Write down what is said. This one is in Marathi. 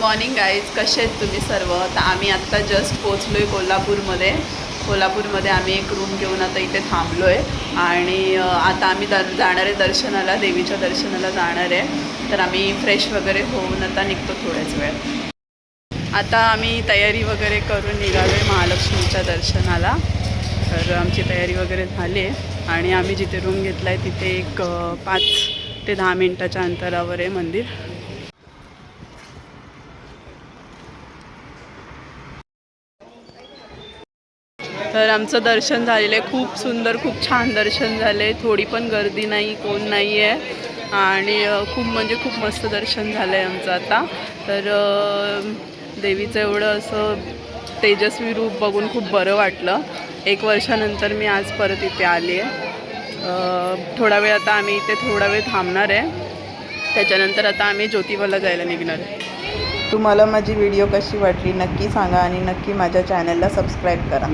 मॉर्निंग गाईज कसे आहेत तुम्ही सर्व? तर आम्ही आत्ता जस्ट पोचलो आहे कोल्हापूरमध्ये. कोल्हापूरमध्ये आम्ही एक रूम घेऊन आता इथे थांबलो आहे आणि आता आम्ही दर जाणार आहे दर्शनाला देवीच्या दर्शनाला जाणार आहे. तर आम्ही फ्रेश वगैरे होऊन आता निघतो थोड्याच वेळ. आता आम्ही तयारी वगैरे करून निघालो आहे महालक्ष्मीच्या दर्शनाला. तर आमची तयारी वगैरे झाली. आहे आणि आम्ही जिथे रूम घेतला आहे तिथे एक पाच ते दहा मिनटाच्या अंतरावर आहे मंदिर. तर आमचं दर्शन झालेलं आहे. खूप सुंदर खूप छान दर्शन झाले थोडी पण गर्दी नाही कोण नाही आहे. आणि खूप म्हणजे खूप मस्त दर्शन झालं आहे आमचं आता. तर देवीचं एवढं असं तेजस्वी रूप बघून खूप बरं वाटलं. एक वर्षानंतर मी आज परत इथे आली आहे. थोडा वेळ आता आम्ही इथे थोडा वेळ थांबणार आहे. त्याच्यानंतर आता आम्ही ज्योतिबाला जायला निघणार आहे. तुम्हाला माझी व्हिडिओ कशी वाटली नक्की सांगा आणि नक्की माझ्या चॅनलला सबस्क्राईब करा.